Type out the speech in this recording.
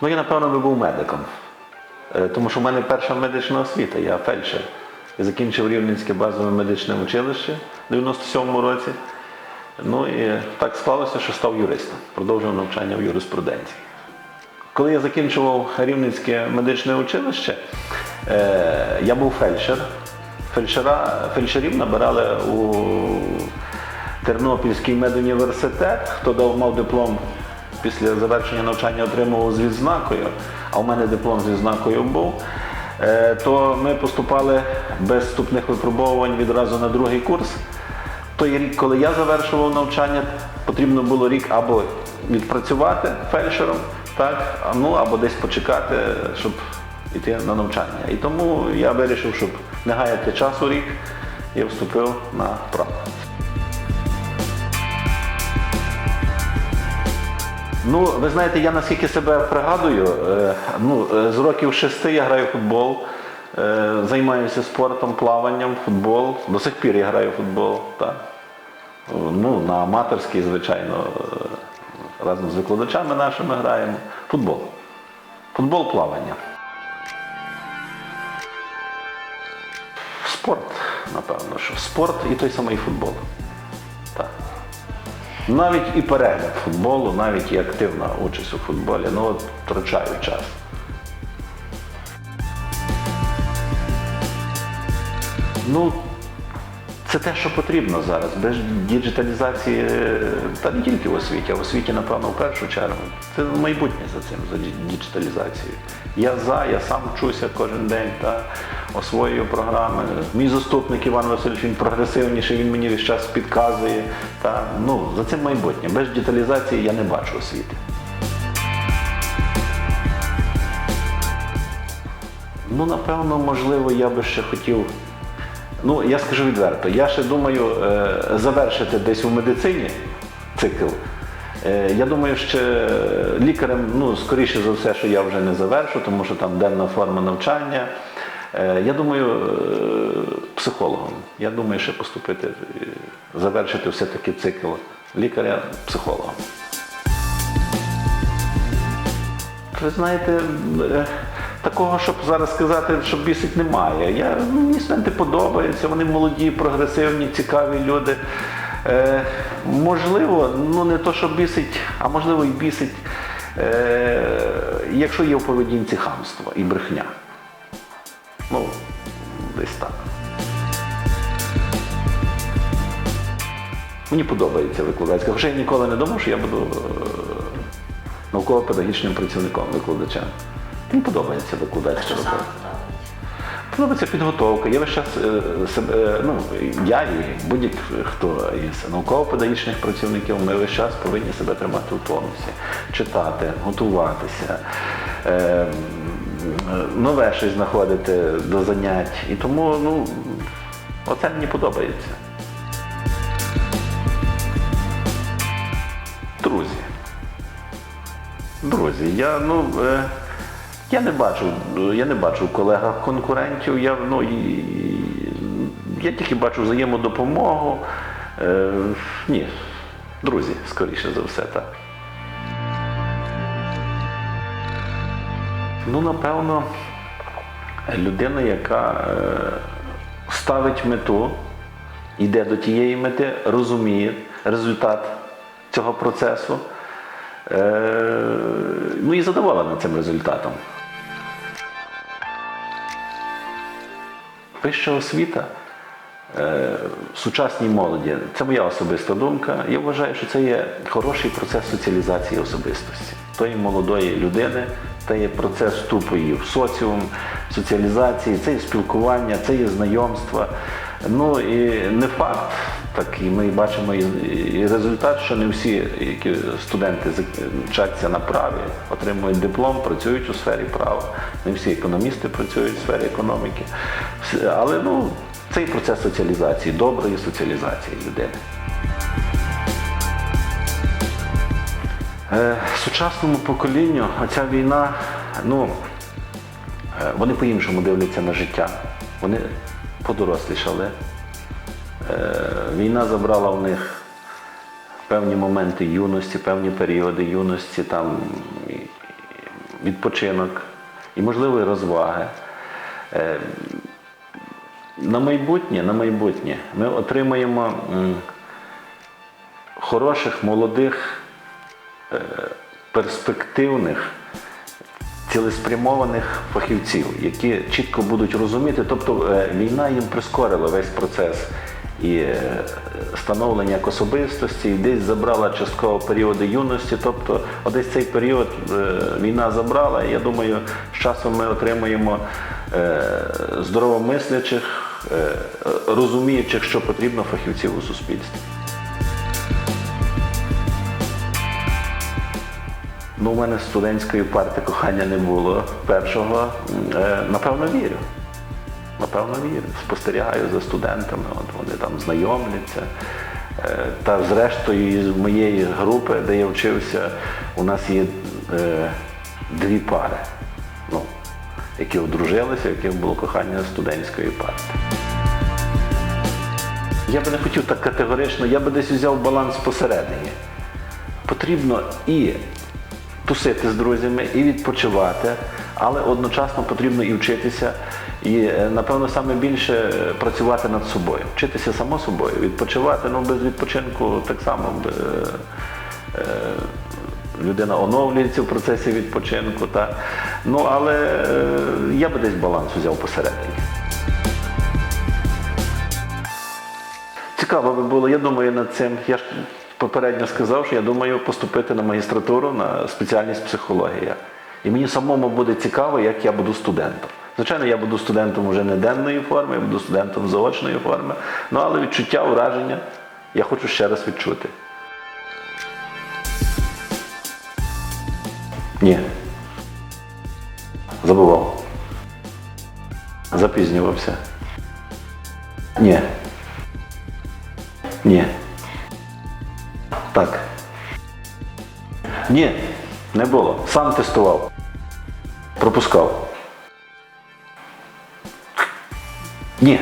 Ну, я, напевно, би був медиком. Е, Тому що в мене перша медична освіта, я фельдшер. Я закінчив Рівненське базове медичне училище в 97-му році. Ну і так склалося, що став юристом, продовжив навчання в юриспруденції. Коли я закінчував Рівненське медичне училище, е, я був фельдшер. Фельдшера, фельдшерів набирали у Тернопільський медуніверситет. Хто дав мав диплом після завершення навчання, отримував з відзнакою, а у мене диплом з відзнакою був. Е, То ми поступали без вступних випробовувань відразу на другий курс. Той рік, коли я завершував навчання, потрібно було рік або відпрацювати фельдшером, так, ну або десь почекати, щоб йти на навчання. І тому я вирішив, щоб не гаяти часу рік, я вступив на право. Ну, ви знаєте, я наскільки себе пригадую, е, ну, е, з років шести я граю в футбол, е, займаюся спортом, плаванням, футбол. До сих пір я граю в футбол. Так. Ну, на аматорський, звичайно, разом з викладачами нашими граємо. Футбол. Футбол, плавання. Спорт, напевно, що спорт і той самий футбол. Навіть і перегляд футболу, навіть і активна участь у футболі, ну от втрачаю час. Ну, це те, що потрібно зараз. Без діджиталізації, е, та не тільки в освіті, а в освіті, напевно, в першу чергу. Це майбутнє за цим, за діджиталізацією. Я за, я сам вчуся кожен день та освоюю програми. Мій заступник Іван Васильович, він прогресивніший, він мені весь час підказує. Та, ну, за цим майбутнє. Без діджиталізації я не бачу освіти. Ну, напевно, можливо, я би ще хотів. Ну, я скажу відверто, я ще думаю е, завершити десь у медицині цикл. Е, я думаю, ще лікарем, ну, скоріше за все, що я вже не завершу, тому що там денна форма навчання. Е, я думаю, психологом. Я думаю, ще поступити, завершити все-таки цикл лікаря-психолога. Ви знаєте, такого, щоб зараз сказати, що бісить, немає. Я, ну, мені студенти подобаються, вони молоді, прогресивні, цікаві люди. Е, можливо, ну не то, що бісить, а можливо і бісить, е, якщо є в поведінці хамство і брехня. Ну, десь так. Мені подобається викладацька. Хоча я ніколи не думав, що я буду е, науково-педагогічним працівником, викладачем. Мені подобається викладацька робота. подобається? Підготовка. Я весь час е, себе, е, ну, я і будь-хто із науково-педагогічних працівників, ми весь час повинні себе тримати в тонусі, читати, готуватися, е, нове щось знаходити до занять. І тому, ну, оце мені подобається. Друзі. Друзі, я ну. Я не бачу, я не бачу в колегах конкурентів. Я, ну, я тільки бачу взаємодопомогу. Е, ні, друзі, скоріше за все, так. Ну, напевно, людина, яка е, ставить мету, йде до тієї мети, розуміє результат цього процесу. Е, ну і задоволена цим результатом. Вища освіта е, сучасній молоді, це моя особиста думка. Я вважаю, що це є хороший процес соціалізації особистості тої молодої людини, це є процес вступу її в соціум, соціалізації, це є спілкування, це є знайомства. Ну і не факт, так і ми бачимо і результат, що не всі які студенти вчаться на праві, отримують диплом, працюють у сфері права. Не всі економісти працюють в сфері економіки. Але ну, це і процес соціалізації, доброї соціалізації людини. Е, Сучасному поколінню ця війна, ну, е, вони по-іншому дивляться на життя. Вони подорослішали. Е, Війна забрала в них певні моменти юності, певні періоди юності, там відпочинок і можливо розваги. Е, На майбутнє, на майбутнє ми отримаємо хороших, молодих, е, перспективних, цілеспрямованих фахівців, які чітко будуть розуміти. Тобто е, війна їм прискорила весь процес і е, становлення як особистості, і десь забрала частково періоди юності. Тобто, десь цей період е, війна забрала. І я думаю, з часом ми отримаємо е, здоровомислячих, розуміючих, що потрібно фахівців у суспільстві. Ну, у мене студентської парти кохання не було першого. Е, Напевно, вірю. Напевно, вірю. Спостерігаю за студентами, от вони там знайомляться. Е, Та зрештою, з моєї групи, де я вчився, у нас є е, дві пари, ну, які одружилися, в яких було кохання студентської парти. Я би не хотів так категорично, я би десь взяв баланс посередині. Потрібно і тусити з друзями, і відпочивати, але одночасно потрібно і вчитися, і, е, напевно, саме більше е, працювати над собою. Вчитися само собою, відпочивати, ну без відпочинку так само. е, Людина оновлюється в процесі відпочинку. Та. Ну, але е, я би десь баланс взяв посередині. Цікаво би було, я думаю над цим. Я ж попередньо сказав, що я думаю поступити на магістратуру на спеціальність психологія. І мені самому буде цікаво, як я буду студентом. Звичайно, я буду студентом вже не денної форми, я буду студентом заочної форми. Ну, але відчуття, враження я хочу ще раз відчути. Ні. Забував. Запізнювався. Ні. Ні. Ні, не було. Сам тестував. Пропускав. Ні.